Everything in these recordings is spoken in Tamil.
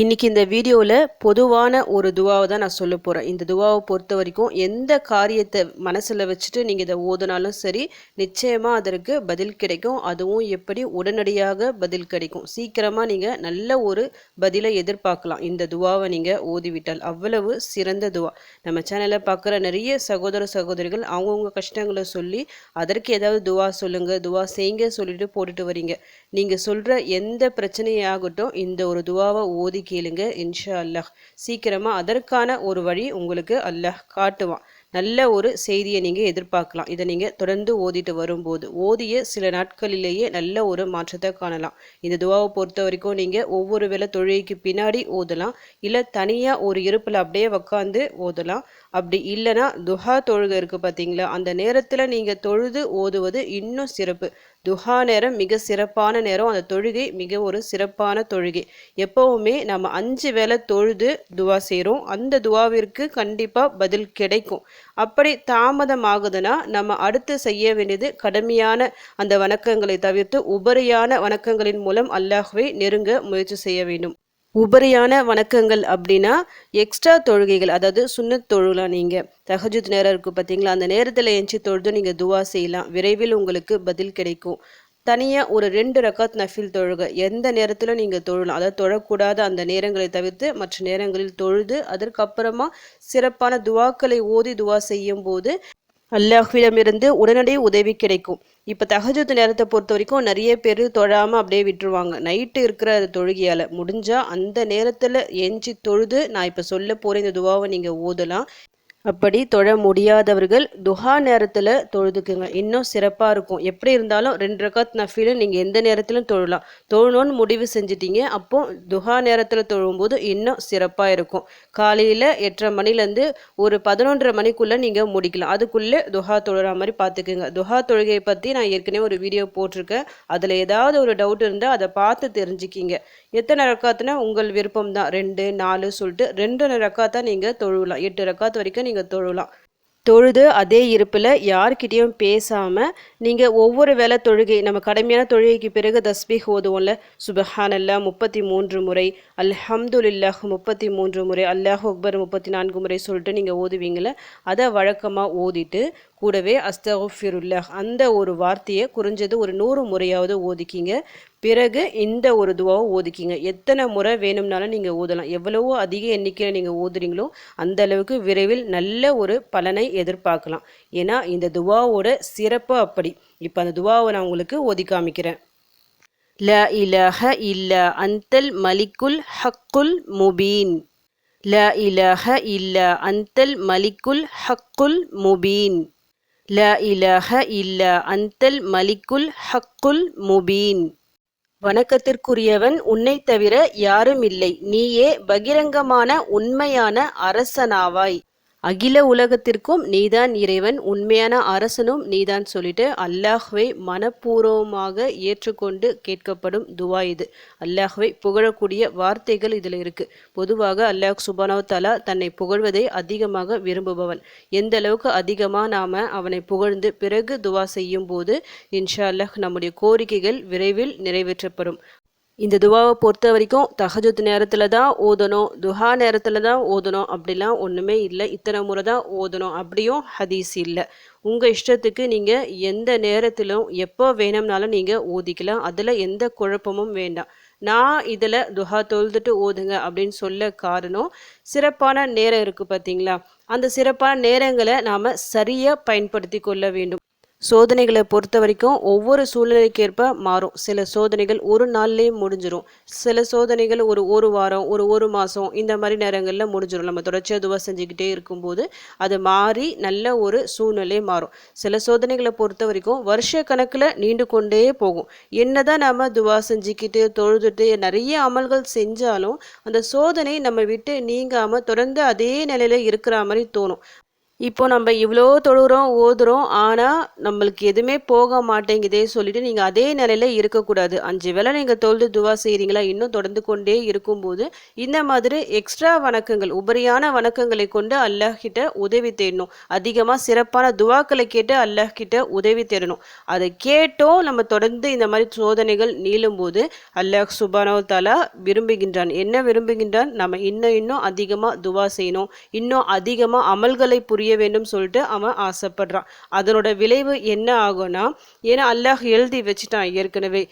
இன்னைக்கு இந்த வீடியோவில் பொதுவான ஒரு துவாவை தான் நான் சொல்ல போகிறேன் இந்த துவாவை பொறுத்த வரைக்கும் எந்த காரியத்தை மனசில் வச்சுட்டு நீங்கள் இதை ஓதுனாலும் சரி நிச்சயமாக அதற்கு பதில் கிடைக்கும். அதுவும் எப்படி உடனடியாக பதில் கிடைக்கும். சீக்கிரமாக நீங்கள் நல்ல ஒரு பதிலை எதிர்பார்க்கலாம். இந்த துவாவை நீங்கள் ஓதிவிட்டால் அவ்வளவு சிறந்த துவா. நம்ம சேனலில் பார்க்குற நிறைய சகோதர சகோதரிகள் அவங்கவுங்க கஷ்டங்களை சொல்லி அதற்கு ஏதாவது துவா சொல்லுங்கள் துவா செய்யுங்க சொல்லிட்டு போட்டுட்டு வரீங்க. நீங்கள் சொல்கிற எந்த பிரச்சனையாகட்டும் இந்த ஒரு துவாவை ஓதி கேளுங்க இன்ஷா அல்லாஹ் சீக்கிரமாக அதற்கான ஒரு வழி உங்களுக்கு அல்லாஹ் காட்டுவான். நல்ல ஒரு செய்தியை நீங்கள் எதிர்பார்க்கலாம். இதை நீங்கள் தொடர்ந்து ஓதிட்டு வரும்போது ஓதிய சில நாட்களிலேயே நல்ல ஒரு மாற்றத்தை காணலாம். இந்த துவாவை பொறுத்த வரைக்கும் நீங்கள் ஒவ்வொரு வேளை தொழுகைக்கு பின்னாடி ஓதலாம். இல்லை தனியாக ஒரு இருப்பில் அப்படியே உக்காந்து ஓதலாம். அப்படி இல்லைன்னா துஹா தொழுகை இருக்குது பார்த்தீங்களா? அந்த நேரத்தில் நீங்கள் தொழுது ஓதுவது இன்னும் சிறப்பு. துஹா நேரம் மிக சிறப்பான நேரம். அந்த தொழுகை மிக ஒரு சிறப்பான தொழுகை. எப்போவுமே நம்ம அஞ்சு வேளை தொழுது துவா செய்கிறோம் அந்த துவாவிற்கு கண்டிப்பாக பதில் கிடைக்கும். அப்படி தாமதமாகுதுன்னா நம்ம அடுத்து செய்ய வேண்டியது கடுமையான அந்த வணக்கங்களை தவிர்த்து உபரியான வணக்கங்களின் மூலம் அல்லாஹ்வை நெருங்க முயற்சி செய்ய வேண்டும். உபரியான வணக்கங்கள் அப்படின்னா எக்ஸ்ட்ரா தொழுகைகள் அதாவது சுண்ணத் தொழுலாம் நீங்கள் தகஜுத் நேரம் இருக்குது பார்த்தீங்களா அந்த நேரத்தில் எஞ்சி தொழுது நீங்கள் துவா செய்யலாம். விரைவில் உங்களுக்கு பதில் கிடைக்கும். தனியாக ஒரு ரெண்டு ரக்காத் நஃபில் தொழுக. எந்த நேரத்தில் நீங்கள் தொழலாம்? அதாவது தொழக்கூடாத அந்த நேரங்களை தவிர்த்து மற்ற நேரங்களில் தொழுது அதற்கப்புறமா சிறப்பான துவாக்களை ஓதி துவா செய்யும் போது அல்லாஹ்விடமிருந்து உடனடி உதவி கிடைக்கும். இப்போ தகஜத்து நேரத்தை பொறுத்த வரைக்கும் நிறைய பேர் தொழாமல் அப்படியே விட்டுருவாங்க. நைட்டு இருக்கிற தொழுகையால் முடிஞ்சால் அந்த நேரத்தில் எஞ்சி தொழுது நான் இப்போ சொல்ல போகிற இந்த துவாவை நீங்கள் ஓதலாம். அப்படி தொழ முடியாதவர்கள் துஹா நேரத்தில் தொழுதுக்குங்க. இன்னும் சிறப்பாக இருக்கும். எப்படி இருந்தாலும் ரெண்டு ரக்காத் நஃபீலும் நீங்கள் எந்த நேரத்திலும் தொழலாம். தொழணும்னு முடிவு செஞ்சிட்டீங்க. அப்போ துஹா நேரத்தில் தொழும்போது இன்னும் சிறப்பாக இருக்கும். காலையில் எட்டரை மணிலேருந்து ஒரு பதினொன்றரை மணிக்குள்ளே நீங்கள் முடிக்கலாம். அதுக்குள்ளே துஹா தொழுற மாதிரி பார்த்துக்குங்க துஹா தொழுகையை பற்றி நான் ஏற்கனவே ஒரு வீடியோ போட்டிருக்கேன். அதில் ஏதாவது ஒரு டவுட் இருந்தால் அதை பார்த்து தெரிஞ்சுக்கிங்க. எத்தனை ரக்காத்துனா உங்கள் விருப்பம் தான் ரெண்டு நாலு சொல்லிட்டு ரெண்டு ரக்காத்தான் நீங்கள் தொழுவலாம் எட்டு ரக்காத்து வரைக்கும் நீங்கள் தொழலாம். தொழுது அதே இருப்பில் யார்கிட்டேயும் பேசாமல் நீங்கள் ஒவ்வொரு வேலை தொழுகை நம்ம கடுமையான தொழுகைக்கு பிறகு தஸ்பீக் ஓதுவோம்ல. சுபஹானல்லா முப்பத்தி மூன்று முறை அல்ஹம்துலில்லாஹ் முப்பத்தி மூன்று முறை அல்லாஹ் அக்பர் முப்பத்தி நான்கு முறை சொல்லிட்டு நீங்கள் ஓதுவீங்கள அதை வழக்கமாக ஓதிட்டு கூடவே அஸ்தகுஃபிருல்லாஹ். அந்த ஒரு வார்த்தையை குறைஞ்சது ஒரு நூறு முறையாவது ஓதிக்கிங்க. பிறகு இந்த ஒரு துவாவை ஓதிக்கிங்க. எத்தனை முறை வேணும்னாலும் நீங்கள் ஓதலாம். எவ்வளவோ அதிக எண்ணிக்கையில் நீங்கள் ஓதுறீங்களோ அந்த அளவுக்கு விரைவில் நல்ல ஒரு பலனை எதிர்பார்க்கலாம். ஏன்னா இந்த துவாவோட சிறப்பு அப்படி. இப்போ அந்த துவாவை நான் உங்களுக்கு ஓதி காமிக்கிறேன். ல இலஹ இல்ல அந்தல் மலிக்குல் ஹக்குல் முபீன். ல இலஹ இல்ல அந்தல் மலிக்குல் ஹக்குல் முபீன். ல இலஹ இல்ல அந்தல் மலிக்குல் ஹக்குல் முபீன் வணக்கத்திற்குரியவன் உன்னை தவிர யாரும் இல்லை. நீயே பகிரங்கமான உண்மையான அரசனாவாய். அகில உலகத்திற்கும் நீதான் இறைவன் உண்மையான அரசனும் நீதான் சொல்லிட்டு அல்லாஹ்வை மனப்பூர்வமாக ஏற்றுக்கொண்டு கேட்கப்படும் துவா இது. அல்லாஹ்வை புகழக்கூடிய வார்த்தைகள் இதில் இருக்கு. பொதுவாக அல்லாஹ் சுபானவ தலா தன்னை புகழ்வதை அதிகமாக விரும்புபவன். எந்த அளவுக்கு அதிகமாக நாம் அவனை புகழ்ந்து பிறகு துவா செய்யும் போது இன்ஷா அல்லாஹ் நம்முடைய கோரிக்கைகள் விரைவில் நிறைவேற்றப்படும். இந்த துவாவை பொறுத்த வரைக்கும் தகஜத் நேரத்தில் தான் ஓதணும் துஹா நேரத்தில் தான் ஓதணும் அப்படிலாம் ஒன்றுமே இல்லை. இத்தனை முறை தான் ஓதணும். அப்படியும் ஹதீஸ் இல்லை. உங்கள் இஷ்டத்துக்கு நீங்கள் எந்த நேரத்திலும் எப்போ வேணும்னாலும் நீங்கள் ஓதிக்கலாம். அதில் எந்த குழப்பமும் வேண்டாம். நான் இதில் துஹா தொழுதுட்டு ஓதுங்க அப்படின்னு சொல்ல காரணம் சிறப்பான நேரம் இருக்குது பார்த்தீங்களா அந்த சிறப்பான நேரங்களை நாம் சரியாக பயன்படுத்தி கொள்ள வேண்டும். சோதனைகளை பொறுத்த வரைக்கும் ஒவ்வொரு சூழ்நிலைக்கேற்ப மாறும். சில சோதனைகள் ஒரு நாள்லேயே முடிஞ்சிடும் சில சோதனைகள் ஒரு ஒரு வாரம் ஒரு ஒரு மாதம் இந்த மாதிரி நேரங்களில் முடிஞ்சிடும் நம்ம தொடர்ச்சியாக துவா செஞ்சுக்கிட்டே இருக்கும்போது அது மாறி நல்ல ஒரு சூழ்நிலை மாறும். சில சோதனைகளை பொறுத்த வரைக்கும் வருஷ கணக்கில் நீண்டு கொண்டே போகும். என்னதான் நம்ம துவா செஞ்சுக்கிட்டு தொழுதுட்டு நிறைய அமல்கள் செஞ்சாலும் அந்த சோதனை நம்ம விட்டு நீங்காமல் தொடர்ந்து அதே நிலையில் இருக்கிற மாதிரி தோணும். இப்போ நம்ம இவ்வளோ தொழுகிறோம் ஓதுறோம் ஆனால் நம்மளுக்கு எதுவுமே போக மாட்டேங்குதே சொல்லிட்டு நீங்கள் அதே நிலையில இருக்கக்கூடாது. அஞ்சு வேளை நீங்கள் தொழுது துவா செய்கிறீங்களா இன்னும் தொடர்ந்து கொண்டே இருக்கும்போது இந்த மாதிரி எக்ஸ்ட்ரா வணக்கங்கள் உபரியான வணக்கங்களை கொண்டு அல்லாஹ்கிட்ட உதவி தேடணும். அதிகமாக சிறப்பான துவாக்களை கேட்டு அல்லாஹ்கிட்ட உதவி தேடணும். அதை கேட்டோம் நம்ம தொடர்ந்து இந்த மாதிரி சோதனைகள் நீளும் போது அல்லாஹ் சுபானோ தாலா விரும்புகின்றான். என்ன விரும்புகின்றான்? நம்ம இன்னும் இன்னும் அதிகமாக துவா செய்யணும். இன்னும் அதிகமாக அமல்களை புரிய புரிய வேண்டும் சொல்லிட்டு அவன் ஆசைப்படுறான். அதனோட விளைவு என்ன ஆகும்னா ஏன்னா அல்லாஹ் எழுதி வச்சுட்டான் ஏற்கனவே.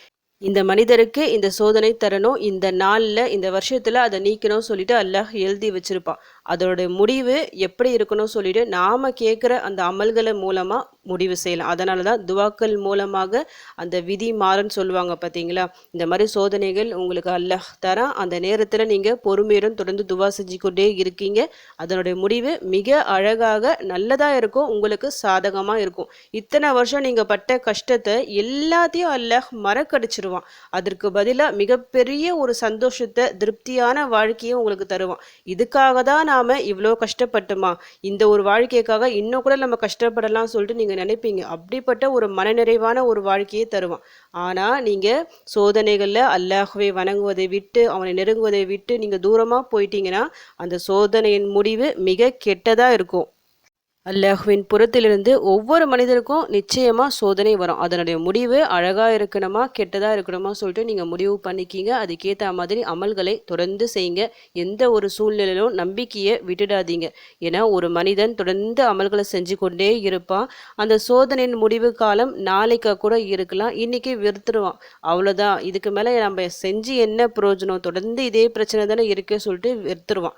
இந்த மனிதருக்கு இந்த சோதனை தரணும் இந்த நாளில் இந்த வருஷத்தில் அதை நீக்கணும் சொல்லிட்டு அல்லாஹ் எழுதி வச்சிருப்பான். அதோட முடிவு எப்படி இருக்கணும்னு சொல்லிட்டு நாம் கேட்குற அந்த அமல்களை மூலமாக முடிவு செய்யலாம். அதனால தான் துவாக்கள் மூலமாக அந்த விதி மாறுன்னு சொல்லுவாங்க பார்த்தீங்களா இந்த மாதிரி சோதனைகள் உங்களுக்கு அல்லாஹ் தரான் அந்த நேரத்தில் நீங்கள் பொறுமையுடன் தொடர்ந்து துவா செஞ்சு கொண்டே இருக்கீங்க. அதனுடைய முடிவு மிக அழகாக நல்லதாக இருக்கும். உங்களுக்கு சாதகமாக இருக்கும். இத்தனை வருஷம் நீங்கள் பட்ட கஷ்டத்தை எல்லாத்தையும் அல்லாஹ் மறக்கடிச்சிருவான். அதற்கு பதிலாக மிகப்பெரிய ஒரு சந்தோஷத்தை திருப்தியான வாழ்க்கையை உங்களுக்கு தருவான். இதுக்காக தான் நாம் இவ்வளோ கஷ்டப்பட்டுமா? இந்த ஒரு வாழ்க்கைக்காக இன்னும் கூட நம்ம கஷ்டப்படலாம் சொல்லிட்டு நீங்கள் நினைப்பீங்க. அப்படிப்பட்ட ஒரு மனநிறைவான ஒரு வாழ்க்கையை தருவான். ஆனால் நீங்கள் சோதனைகளில் அல்லாஹுவை வணங்குவதை விட்டு அவனை நெருங்குவதை விட்டு நீங்கள் தூரமாக போயிட்டீங்கன்னா அந்த சோதனையின் முடிவு மிக கெட்டதாக இருக்கும். அல்லாஹுவின் புறத்திலிருந்து ஒவ்வொரு மனிதருக்கும் நிச்சயமாக சோதனை வரும். அதனுடைய முடிவு அழகாக இருக்கணுமா கெட்டதாக இருக்கணுமா சொல்லிட்டு நீங்கள் முடிவு பண்ணிக்கிங்க. அதுக்கேற்ற மாதிரி அமல்களை தொடர்ந்து செய்யுங்க. எந்த ஒரு சூழ்நிலையிலும் நம்பிக்கையை விட்டுடாதீங்க. ஏன்னா ஒரு மனிதன் தொடர்ந்து அமல்களை செஞ்சு கொண்டே இருப்பான். அந்த சோதனையின் முடிவு காலம் நாளைக்கு கூட இருக்கலாம். இன்னைக்கு விருத்துருவான் அவ்வளோதான் இதுக்கு மேலே நம்ம செஞ்சு என்ன பிரயோஜனம்? தொடர்ந்து இதே பிரச்சனை தானே இருக்கே சொல்லிட்டு விருத்துருவான்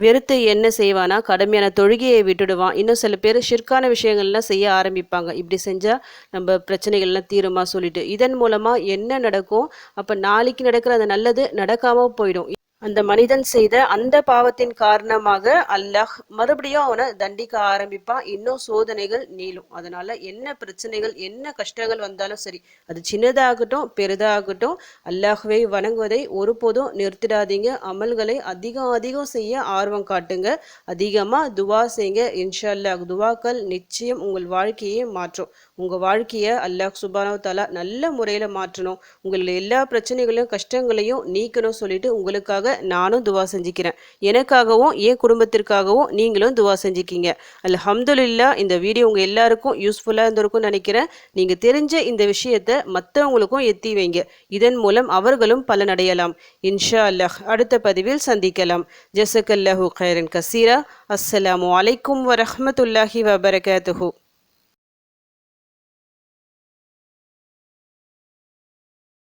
வெறுத்து என்ன செய்வானா? கடுமையான தொழுகையை விட்டுடுவான். இன்னும் சில பேர் ஷிர்கான விஷயங்கள்லாம் செய்ய ஆரம்பிப்பாங்க. இப்படி செஞ்சால் நம்ம பிரச்சனைகள்லாம் தீருமா சொல்லிட்டு. இதன் மூலமாக என்ன நடக்கும்? அப்போ நாளைக்கு நடக்கிற அந்த நல்லது நடக்காமல் போயிடும். அந்த மனிதன் செய்த அந்த பாவத்தின் காரணமாக அல்லாஹ் மறுபடியும் அவனை தண்டிக்க ஆரம்பிப்பான். இன்னும் சோதனைகள் நீளும். அதனால என்ன பிரச்சனைகள் என்ன கஷ்டங்கள் வந்தாலும் சரி அது சின்னதாகட்டும் பெரிதாகட்டும் அல்லாஹ்வை வணங்குவதை ஒருபோதும் நிறுத்திடாதீங்க. அமல்களை அதிகம் அதிகம் செய்ய ஆர்வம் காட்டுங்க. அதிகமாக துவா செய்யுங்க இன்ஷா அல்லாஹ் துவாக்கள் நிச்சயம் உங்கள் வாழ்க்கையை மாற்றும். உங்கள் வாழ்க்கையை அல்லாஹ் சுபானோ தாலா நல்ல முறையில் மாற்றணும். உங்களுடைய எல்லா பிரச்சனைகளையும் கஷ்டங்களையும் நீக்கணும் சொல்லிட்டு உங்களுக்காக நானும் துவா செஞ்சுக்கிறேன். எனக்காகவும் என் குடும்பத்திற்காகவும் நீங்களும் துவா செஞ்சுக்கிங்க. அல்ஹம்துல்லா இந்த வீடியோ உங்கள் எல்லாருக்கும் யூஸ்ஃபுல்லாக இருந்திருக்கும்னு நினைக்கிறேன். நீங்கள் தெரிஞ்ச இந்த விஷயத்தை மற்றவங்களுக்கும் எத்தி வைங்க. இதன் மூலம் அவர்களும் பலனடையலாம். இன்ஷா அல்லாஹ் அடுத்த பதிவில் சந்திக்கலாம். ஜசக் அல்லாஹூ கைரன் கசீரா. அஸ்ஸலாமு அலைக்கும் வரஹமத்துல்லாஹி வபரகாத்துஹூ.